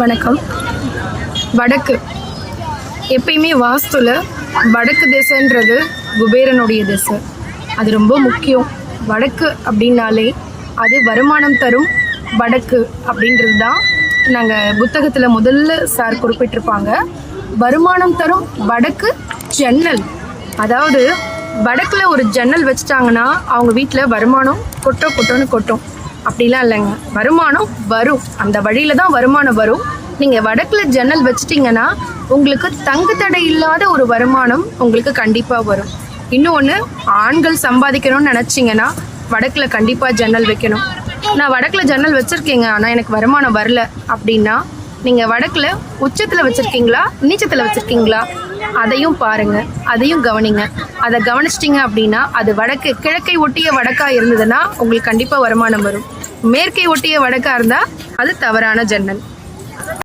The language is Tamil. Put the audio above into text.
வணக்கம். வடக்கு. எப்பயுமே வாஸ்துல வடக்கு திசைன்றது குபேரனுடைய திசை. அது ரொம்ப முக்கியம். வடக்கு அப்படின்னாலே அது வருமானம் தரும் வடக்கு அப்படின்றது தான் நாங்கள் புத்தகத்தில் முதல்ல சார் குறிப்பிட்டிருப்பாங்க. வருமானம் தரும் வடக்கு ஜன்னல். அதாவது வடக்கில் ஒரு ஜன்னல் வச்சுட்டாங்கன்னா அவங்க வீட்டில் வருமானம் கொட்டோ கொட்டோன்னு கொட்டும். அப்படிலாம் இல்லைங்க. வருமானம் வரும். அந்த வழியில தான் வருமானம் வரும். நீங்கள் வடக்கில் ஜன்னல் வச்சிட்டிங்கன்னா உங்களுக்கு தங்குத்தடை இல்லாத ஒரு வருமானம் உங்களுக்கு கண்டிப்பாக வரும். இன்னொன்று ஆண்கள் சம்பாதிக்கணும்னு நினச்சிங்கன்னா வடக்கில் கண்டிப்பாக ஜன்னல் வைக்கணும். நான் வடக்கில் ஜன்னல் வச்சுருக்கேங்க ஆனால் எனக்கு வருமானம் வரல அப்படின்னா நீங்கள் வடக்கில் உச்சத்தில் வச்சுருக்கீங்களா நீச்சத்தில் வச்சுருக்கீங்களா? அதையும் பாருங்க அதையும் கவனிங்க. அதை கவனிச்சிட்டிங்க அப்படின்னா அது வடக்கு கிழக்கை ஒட்டிய வடக்கா இருந்ததுன்னா உங்களுக்கு கண்டிப்பாக வருமானம் வரும். மேற்கை ஒட்டிய வடக்கா இருந்தால் அது தவறான ஜன்னல்.